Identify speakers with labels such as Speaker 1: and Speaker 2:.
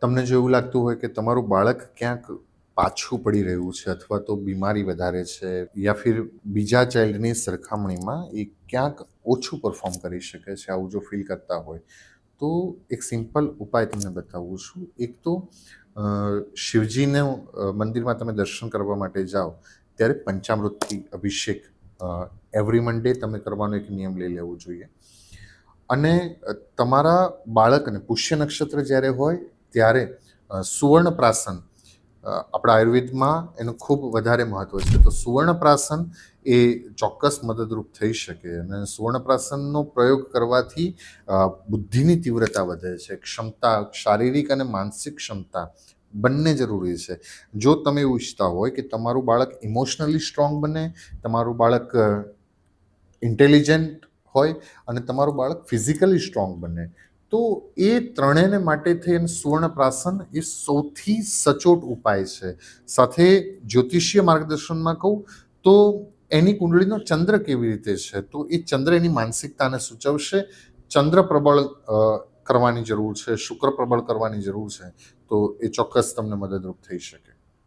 Speaker 1: તમને જો એવું લાગતું હોય કે તમારું બાળક ક્યાંક પાછું પડી રહ્યું છે અથવા તો બીમારી વધારે છે યા ફિર બીજા ચાઇલ્ડની સરખામણીમાં એ ક્યાંક ઓછું પરફોર્મ કરી શકે છે, આવું જો ફીલ કરતા હોય, તો એક સિમ્પલ ઉપાય તમને બતાવું છું. એક તો શિવજીને મંદિરમાં તમે દર્શન કરવા માટે જાઓ, ત્યારે પંચામૃતથી અભિષેક એવરી મંડે તમે કરવાનો એક નિયમ લઈ લેવો જોઈએ. અને તમારા બાળકને પુષ્ય નક્ષત્ર જ્યારે હોય, ત્યારે સુવર્ણ પ્રાસન આપણા આયુર્વેદમાં એનું ખૂબ વધારે મહત્વ છે. તો સુવર્ણ પ્રાસન એ ચોક્કસ મદદરૂપ થઈ શકે અને સુવર્ણ પ્રાસનનો પ્રયોગ કરવાથી બુદ્ધિની તીવ્રતા વધે છે, ક્ષમતા, શારીરિક અને માનસિક ક્ષમતા બંને જરૂરી છે. જો તમે એવું ઈચ્છતા હોય કે તમારું બાળક ઇમોશનલી સ્ટ્રોંગ બને, તમારું બાળક ઇન્ટેલિજન્ટ હોય અને તમારું બાળક ફિઝિકલી સ્ટ્રોંગ બને. તો એ ત્રણેયને માટે થઈને સુવર્ણ પ્રાસન એ સૌથી સચોટ ઉપાય છે. સાથે જ્યોતિષીય માર્ગદર્શનમાં કહું તો એની કુંડળીનો ચંદ્ર કેવી રીતે છે? તો એ ચંદ્ર એની માનસિકતાને સૂચવશે. ચંદ્ર પ્રબળ કરવાની જરૂર છે. શુક્ર પ્રબળ કરવાની જરૂર છે. તો એ ચોક્કસ તમને મદદરૂપ થઈ શકે.